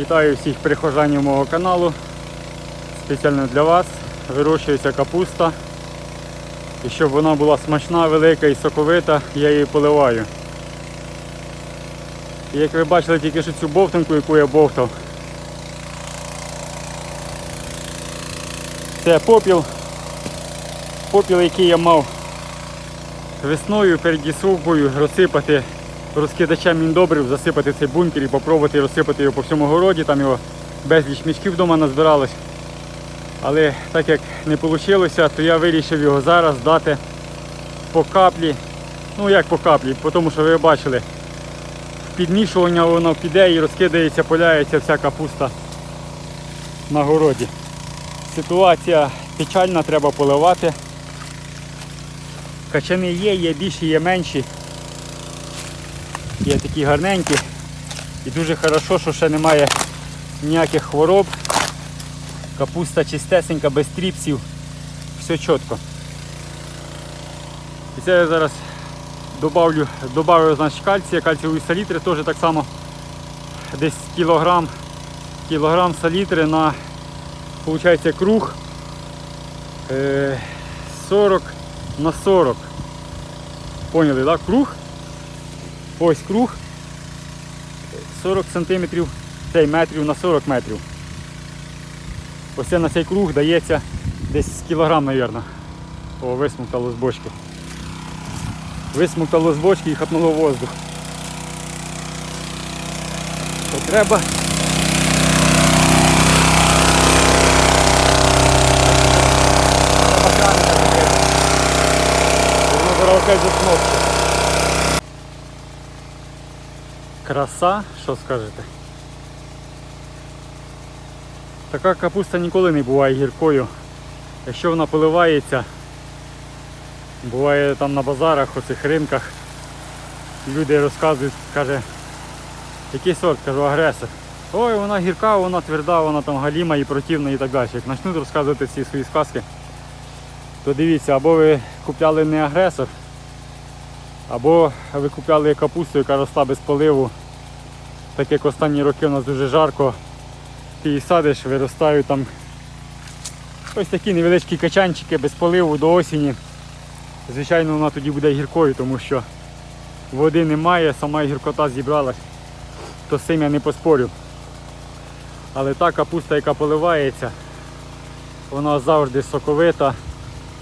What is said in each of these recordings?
Вітаю всіх прихожанів мого каналу. Спеціально для вас вирощується капуста. І щоб вона була смачна, велика і соковита, я її поливаю. І як ви бачили тільки що цю бовтанку, яку я бовтав, це попіл. Попіл, який я мав весною перед дісовкою розсипати розкидачем міндобрив, засипати цей бункер і попробувати розсипати його по всьому городі. Там його безліч мішків вдома назбиралось. Але так як не вийшло, то я вирішив його зараз дати по каплі. Ну як по каплі, по тому що ви бачили, підмішування воно піде і розкидається, поляється вся капуста на городі. Ситуація печальна, треба поливати. Качани є, є більші, є менші. Є такі гарненькі. І дуже хорошо, що ще немає ніяких хвороб. Капуста чистесенька, без тріпсів. Все чітко. І це я зараз добавлю, добавлю значить, кальція, кальцієвої салітри теж так само десь кілограм, кілограм салітри на виходить, круг е, 40 на 40. Поняли, так? Круг. Ось круг 40 сантиметрів, цей метрів на 40 метрів. Ось на цей круг дається десь кілограм, мабуть. О, висмуктало з бочки. Висмуктало з бочки і хапнуло воздух. То треба. Воно зараз. Краса, що скажете? Така капуста ніколи не буває гіркою. Якщо вона поливається, буває там на базарах, оцих ринках, люди розказують, каже, який сорт, кажу, агресор. Ой, вона гірка, вона тверда, вона там галіма і противна і так далі. Як почнуть розказувати всі свої сказки, то дивіться, або ви купляли не агресор, або ви купляли капусту, яка росла без поливу. Так як останні роки у нас дуже жарко, ти її садиш, виростають там ось такі невеличкі качанчики без поливу до осені. Звичайно, вона тоді буде гіркою, тому що води немає, сама гіркота зібралась, то з цим я не поспорю. Але та капуста, яка поливається, вона завжди соковита,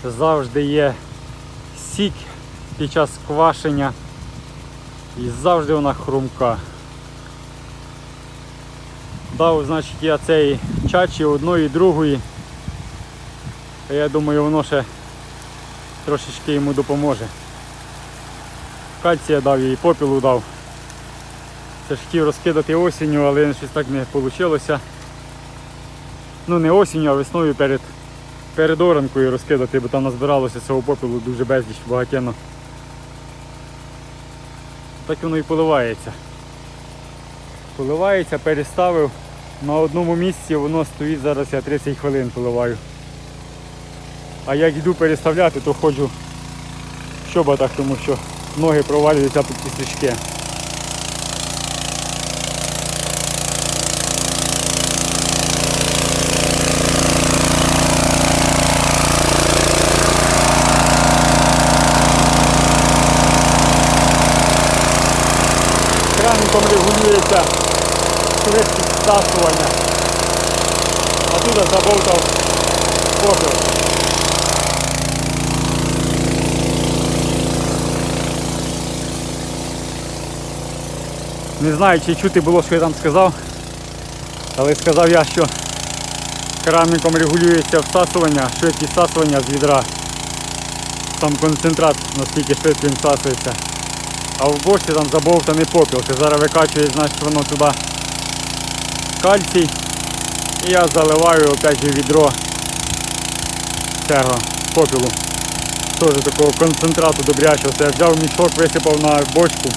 завжди є сік під час квашення і завжди вона хрумка. Дав, значить, я цей чачі одної другої. Я думаю, воно ще трошечки йому допоможе. Кальція дав і попілу дав. Це ж хотів розкидати осінню, але щось так не вийшло. Ну не осінню, а весною перед, перед оранкою розкидати, бо там назбиралося цього попілу дуже безліч багатенно. Так воно і поливається. Поливається, переставив. На одному місці воно стоїть, зараз я 30 хвилин поливаю. А як йду переставляти, то ходжу в щоботах, тому що ноги провалюються під кісточки. Краником регулюється швидкість стасування. А тут забовтав попіл. Не знаю, чи чути було, що я там сказав, але сказав я, що крамником регулюється всасування, швидкість всасування з відра. Сам концентрат, наскільки швидко він всасується. А в бочці там забовтаний попіл. Це зараз викачує, значить воно туди кальцій. І я заливаю опять же відро цього попілу. Теж такого концентрату добрячого. Це я взяв мішок, висипав на бочку.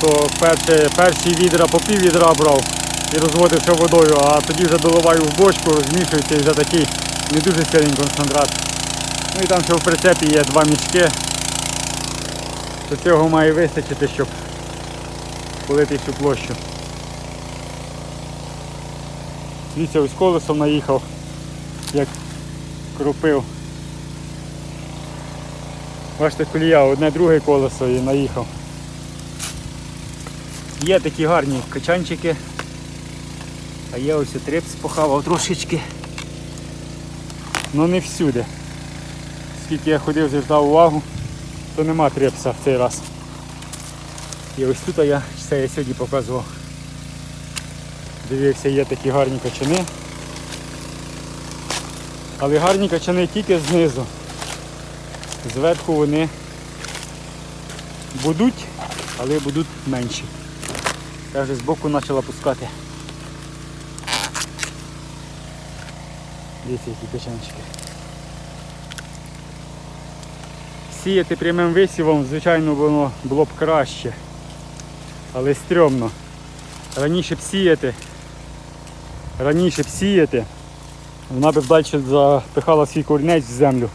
То перші, перші відра по пів відра брав і розводився водою, а тоді вже доливаю в бочку, розмішується і вже такий не дуже сильний концентрат. Ну і там ще в прицепі є два мішки. То цього має вистачити, щоб полити всю площу. Дивіться, ось колесом наїхав, як крупив. Бачите, колія, одне друге колесо і наїхав. Є такі гарні качанчики. А є ось трипс похавав трошечки. Ну не всюди. Скільки я ходив, звертав увагу, то нема трипса в цей раз. І ось тут я це я сьогодні показував. Дивився, є такі гарні качани. Але гарні качани тільки знизу. Зверху вони будуть, але будуть менші. Я вже збоку почала пускати. Дивіться, які качанчики. Сіяти прямим висівом, звичайно, воно було б краще. Але стрьомно. Раніше б сіяти, раніше б сіяти, вона б далі запихала свій корінець в землю.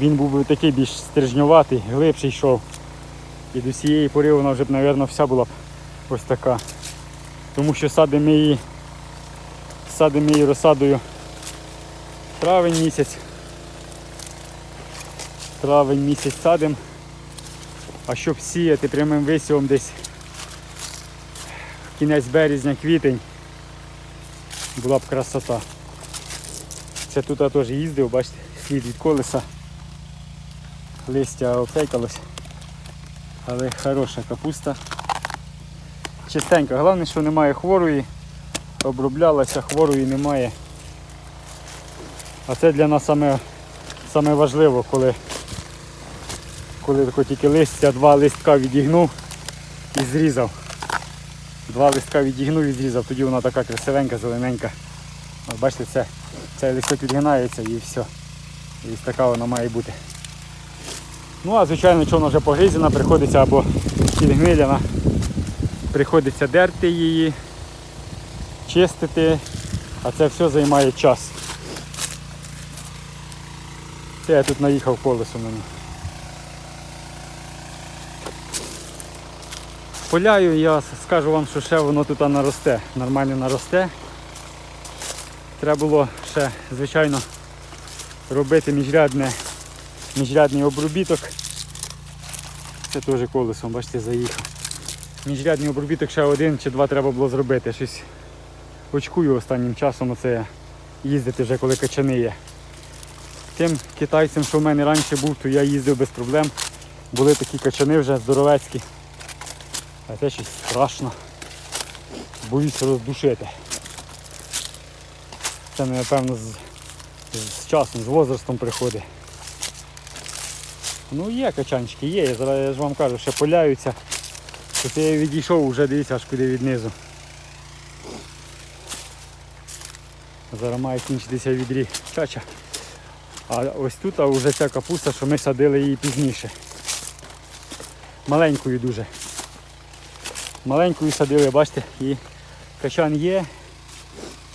Він був би такий більш стрижньоватий, глибший йшов. І до цієї пори вона вже б, мабуть, вся була б ось така. Тому що садимо її, садимо її розсадою травень місяць. Травень місяць садимо. А щоб сіяти прямим висівом десь кінець березня, квітень, була б красота. Це тут я теж їздив, бачите, слід від колеса. Листя обтейкалось. Але хороша капуста. Чистенька. Головне, що немає хворої. Оброблялася, хворої немає. А це для нас саме, саме важливо, коли, коли тако тільки листя, два листка відігнув і зрізав. Два листка відігнув і зрізав, тоді вона така красивенька, зелененька. От бачите, це, цей листок відгинається і все. І ось така вона має бути. Ну а звичайно, якщо вона вже погризена, приходиться або підгниляна, приходиться дерти її, чистити, а це все займає час. Це я тут наїхав колесом мені. Поляю, я скажу вам, що ще воно тут наросте, нормально наросте. Треба було ще, звичайно, робити міжрядне, міжрядний обробіток. Це теж колесом, бачите, заїхав. Міжрядний обробіток ще один чи два треба було зробити. Щось очкую останнім часом оце їздити вже коли качани є. Тим китайцям, що в мене раніше був, то я їздив без проблем. Були такі качани вже здоровецькі. А це щось страшно. Боюсь роздушити. Це напевно з, з часом, з возрастом приходить. Ну є качанчики, є, я зараз я ж вам кажу, ще поляються. Тут я відійшов вже дивіться аж куди віднизу. Зараз має кінчитися відрі чача. А ось тут а вже ця капуста, що ми садили її пізніше. Маленькою дуже. Маленькою садили, бачите, і качан є,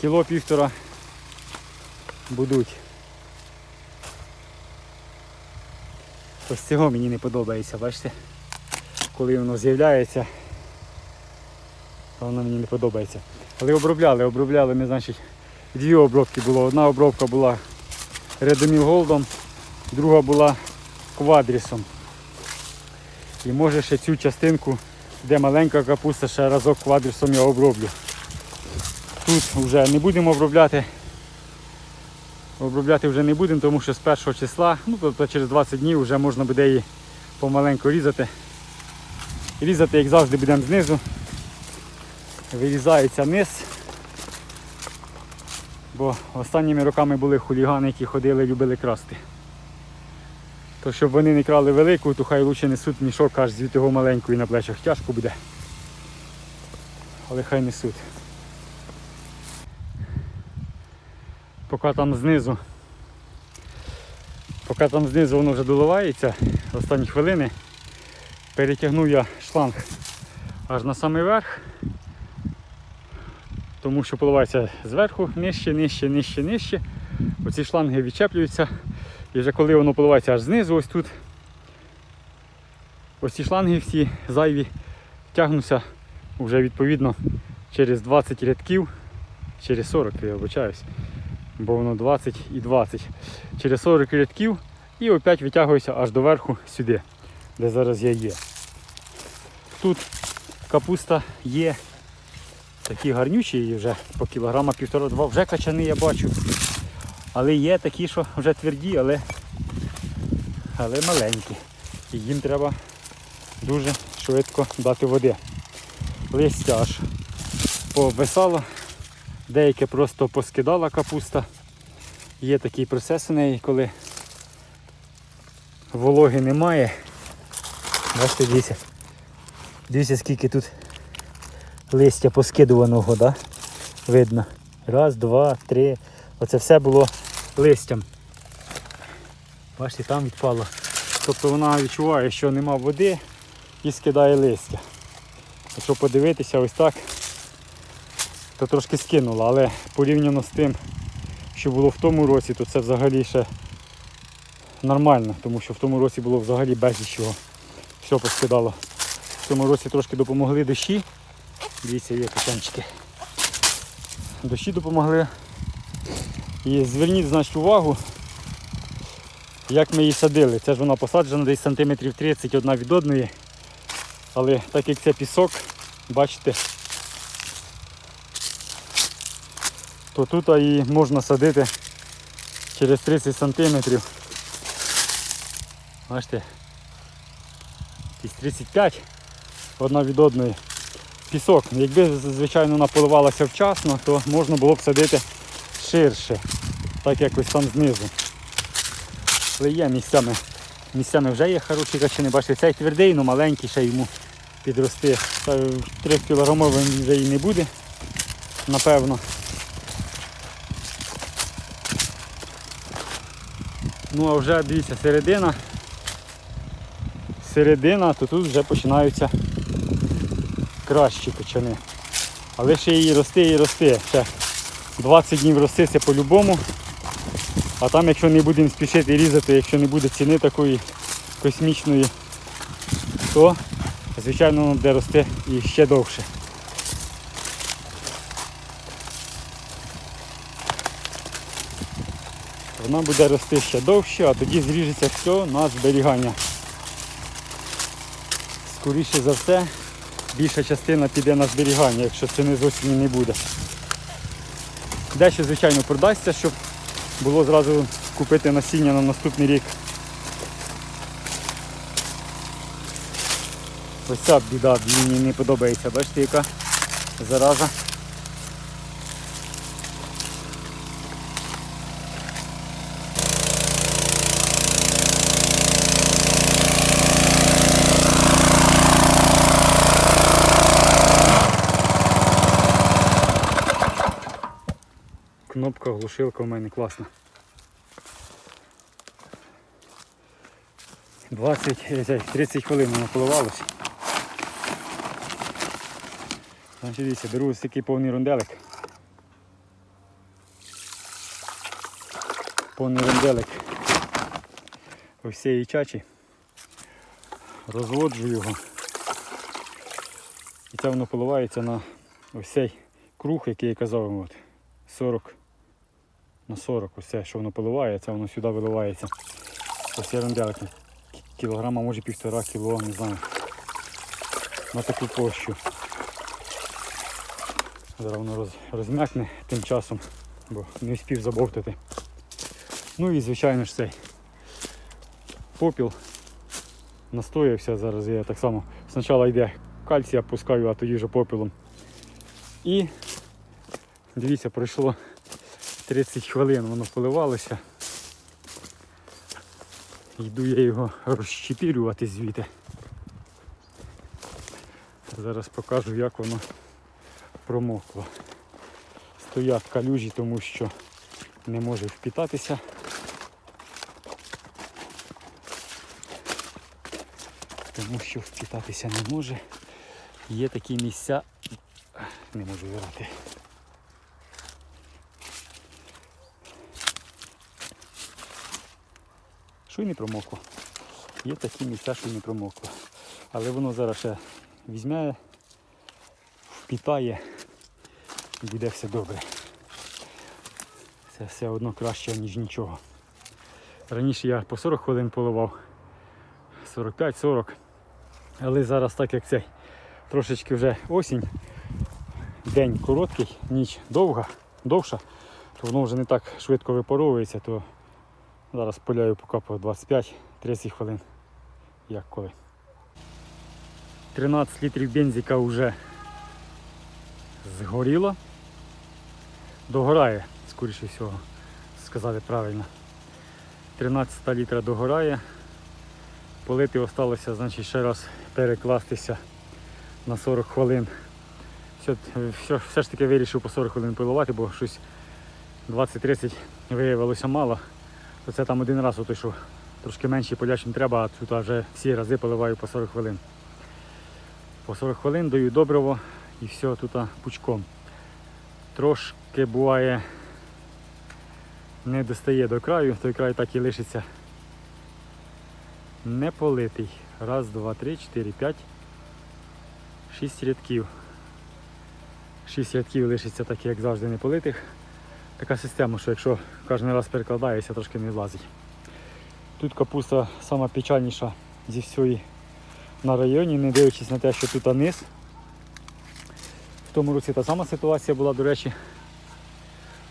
кіло півтора будуть. Ось цього мені не подобається, бачите? Коли воно з'являється, то воно мені не подобається. Але обробляли, обробляли ми, значить, дві обробки було. Одна обробка була Редоміл Голдом, друга була квадрісом. І може ще цю частинку, де маленька капуста, ще разок квадрісом я оброблю. Тут вже не будемо обробляти. Обробляти вже не будемо, тому що з першого числа, ну тобто через 20 днів вже можна буде її помаленьку різати. Різати, як завжди, будемо знизу. Вирізається низ. Бо останніми роками були хулігани, які ходили, любили красти. То щоб вони не крали велику, то хай лучше несуть мішок аж звідти його маленької на плечах. Тяжко буде. Але хай несуть. Поки там знизу, поки там знизу воно вже доливається, останні хвилини, перетягнув я шланг аж на самий верх, тому що поливається зверху, нижче, нижче, нижче, нижче. Оці шланги відчеплюються. І вже коли воно поливається аж знизу, ось тут, ось ці шланги всі зайві тягнуться вже відповідно через 20 рядків через 40, я вибачаюсь, бо воно 20 і 20. Через 40 рядків і опять витягуюся аж до верху сюди, де зараз я є. Тут капуста є такі гарнючі і вже по кілограма півтора-два, вже качани я бачу. Але є такі, що вже тверді, але, але маленькі. І їм треба дуже швидко дати води. Листя аж пообвисало, деяке просто поскидала капуста. Є такий процес у неї, коли вологи немає. Бачите, дивіться. Дивіться, скільки тут листя поскидуваного, да? видно. Раз, два, три. Оце все було листям. Бачите, там відпало. Тобто вона відчуває, що нема води і скидає листя. Якщо подивитися ось так, то трошки скинула, але порівняно з тим, що було в тому році, то це взагалі ще нормально, тому що в тому році було взагалі безліч чого. Все поскидало. В цьому році трошки допомогли дощі. Дивіться, є качанчики. Дощі допомогли. І зверніть значить увагу, як ми її садили. Це ж вона посаджена десь сантиметрів 30 одна від одної. Але так як це пісок, бачите, то тут її можна садити через 30 сантиметрів. Бачите, якісь 35 одна від одної. Пісок. Якби, звичайно, вона поливалася вчасно, то можна було б садити ширше, так якось там знизу. Але є місцями. Місцями вже є хороші качани. Бачите, цей твердий, але маленький ще йому підрости. 3 кілограмовий він вже і не буде, напевно. Ну а вже дивіться, середина. Середина, то тут вже починаються кращі качани. Але ще її рости і рости. Ще 20 днів рости це по-любому. А там якщо не будемо спішити різати, якщо не буде ціни такої космічної, то звичайно воно буде рости і ще довше. Вона буде рости ще довше, а тоді зріжеться все на зберігання. Скоріше за все, більша частина піде на зберігання, якщо ціни зовсім не буде. Дещо, звичайно, продасться, щоб було зразу купити насіння на наступний рік. Ось ця біда мені не подобається. Бачите, яка зараза. Кнопка глушилка у мене класна. 20, е, 30 хвилин воно поливалося. Дивіться, беру ось такий повний ронделик. Повний ронделик ось цієї чачі. Розводжу його. І це воно поливається на ось цей круг, який я казав, от, 40 на 40. Ось це, що воно поливає, це воно сюди виливається. Ось ронделик. Кілограма, може півтора кіло, не знаю. На таку площу. Зараз воно роз, розм'якне тим часом, бо не встиг забовтати. Ну і звичайно ж цей попіл настоявся, зараз я так само спочатку йде кальцій, опускаю, а тоді вже попілом. І дивіться, пройшло 30 хвилин, воно поливалося. Йду я його розщепірювати звідти. Зараз покажу, як воно промокло. Стоять калюжі, тому що не може впітатися. Тому що впітатися не може. Є такі місця, не можу вирати. Що й не промокло. Є такі місця, що й не промокло. Але воно зараз ще візьме, впітає І буде все добре. Це все одно краще, ніж нічого. Раніше я по 40 хвилин поливав, 45-40. Але зараз так як цей трошечки вже осінь, день короткий, ніч довга, довша, то воно вже не так швидко випаровується, то зараз поляю поки по 25-30 хвилин, як коли. 13 літрів бензика вже згоріло. Догорає, скоріше всього, сказати правильно. 13 літра догорає. Полити осталося, значить, ще раз перекластися на 40 хвилин. Все, все, все ж таки вирішив по 40 хвилин поливати, бо щось 20-30 виявилося мало. То це там один раз, ото, трошки менше полячим треба, а тут вже всі рази поливаю по 40 хвилин. По 40 хвилин даю добриво і все тут пучком. Трошки буває не достає до краю, той край так і лишиться не политий. Раз, два, три, чотири, п'ять, шість рядків. Шість рядків лишиться так, як завжди, не политих. Така система, що якщо кожен раз перекладається, трошки не влазить. Тут капуста сама печальніша зі всієї на районі, не дивлячись на те, що тут низ. В тому році та сама ситуація була, до речі.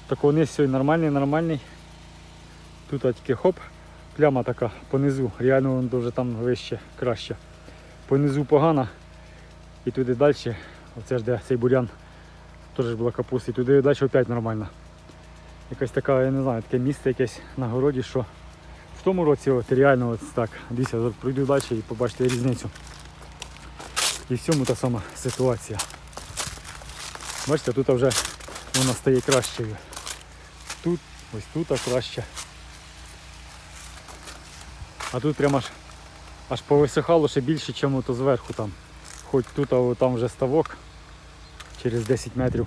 Такого низ сьогодні нормальний, нормальний. Тут тільки хоп, пляма така понизу, реально воно дуже там вище, краще. Понизу погано. І туди далі, оце ж де цей бурян, теж була капуста, і туди далі опять нормально. Якась така, я не знаю, таке місце якесь на городі, що в тому році от реально от так, дивіться, пройду далі і побачите різницю. І в цьому та сама ситуація. Бачите, тут вже вона стає кращою. Тут, ось тут краще. А тут прямо аж, аж повисихало ще більше, ніж то зверху там. Хоч тут а, там вже ставок через 10 метрів.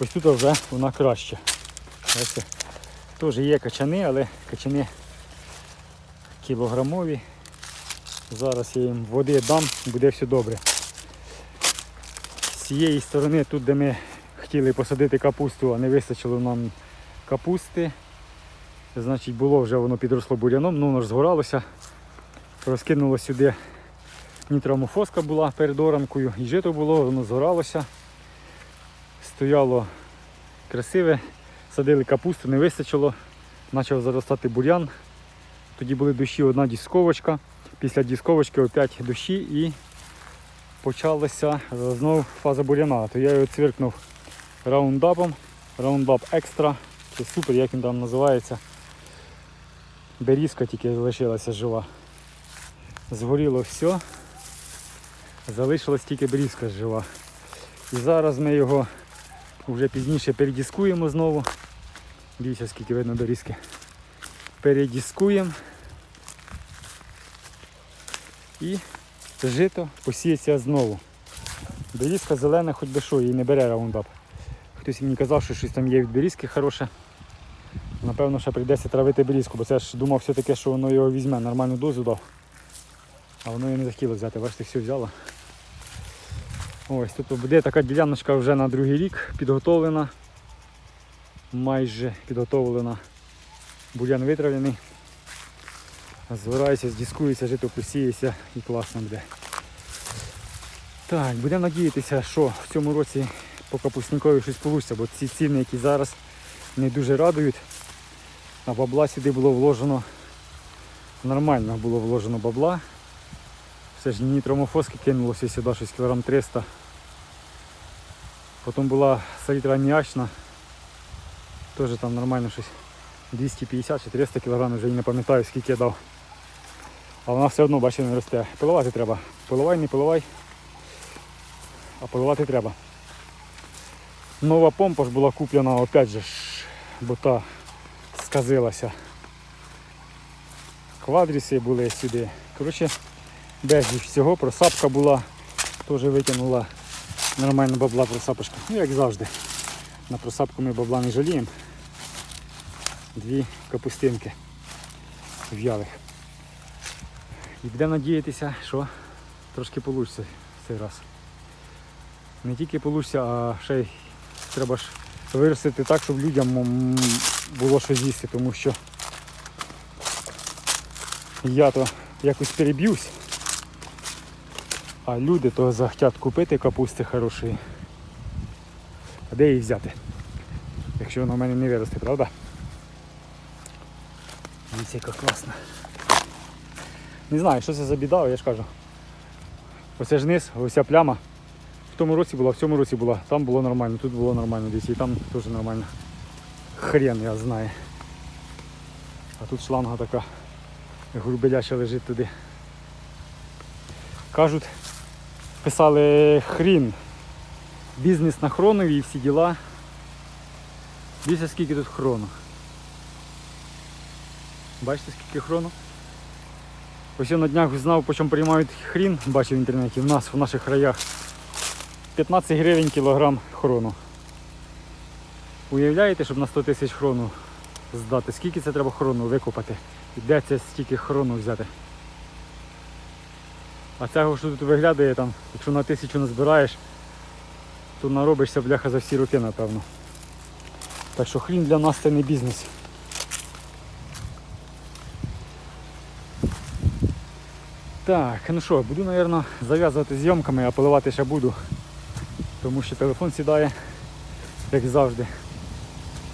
Ось тут вже вона краще. Бачите? Теж є качани, але качани кілограмові. Зараз я їм води дам, буде все добре. З цієї сторони, тут де ми хотіли посадити капусту, а не вистачило нам капусти. Значить було вже воно підросло буряном, ну воно ж згоралося. Розкинуло сюди нітрамофоска була перед оранкою, і жито було, воно згоралося. Стояло красиве, садили капусту, не вистачило, почав заростати бурян. Тоді були дощі, одна дісковочка. Після дісковочки опять дощі і почалася знову фаза буряна. То я його цвіркнув раундапом, раундап екстра. Це супер, як він там називається. Берізка тільки залишилася жива. Згоріло все. Залишилась тільки берізка жива. І зараз ми його вже пізніше передіскуємо знову. Дивіться, скільки видно берізки. Передіскуємо. І жито посіється знову. Берізка зелена, хоч би що, її не бере раундап. Хтось мені казав, що щось там є від берізки хороше. Напевно, ще прийдеться травити берізку, бо це ж думав все-таки, що воно його візьме, нормальну дозу дав. А воно його не захотіло взяти, бачите, все взяло. Ось тут буде така діляночка вже на другий рік підготовлена. Майже підготовлена. Бурян витравлений. Збирається, здіскується, жито посіється і класно буде. Так, будемо надіятися, що в цьому році по капусникові щось вийде, бо ці ціни, які зараз не дуже радують. А бабла сюди було вложено, нормально було вложено бабла. Все ж нітромофоски кинулося сюди щось кілограм 300. Потім була салітра аміачна, теж там нормально щось 250 чи 300 кг, вже не пам'ятаю скільки я дав. А вона все одно, бачите, не росте. Поливати треба. Поливай, не поливай, а поливати треба. Нова помпа ж була куплена, опять же, бо та сказилася. Квадріси були сюди. Коротше, безліч всього, просапка була, теж витягнула нормально бабла просапочка. Ну як завжди. На просапку ми бабла не жаліємо. Дві капустинки в'ялих. І будемо надіятися, що трошки вийде цей раз. Не тільки вийде, а ще й треба ж виростити так, щоб людям було що з'їсти, тому що я то якось переб'юсь, а люди то захотять купити капусти хорошої. А де її взяти? Якщо вона в мене не виросте, правда? Дивіться, яка класна. Не знаю, що це за біда, я ж кажу. Оце ж низ, ось ця пляма. В тому році була, в цьому році була, там було нормально, тут було нормально, десь і там теж нормально. Хрен я знаю. А тут шланга така грубеляча лежить туди. Кажуть, писали хрін. Бізнес на хронові і всі діла. Дивіться, скільки тут хрону. Бачите, скільки хрону? Ось я на днях знав, по чому приймають хрін, бачив в інтернеті, в нас в наших краях 15 гривень кілограм хрону. Уявляєте, щоб на 100 тисяч хрону здати, скільки це треба хрону викопати? І де це стільки хрону взяти? А цього, що тут виглядає там, якщо на тисячу назбираєш, то наробишся бляха за всі роки, напевно. Так що хрін для нас це не бізнес. Так, ну що, буду, мабуть, зав'язувати зйомками, а поливати ще буду. Тому що телефон сідає, як завжди.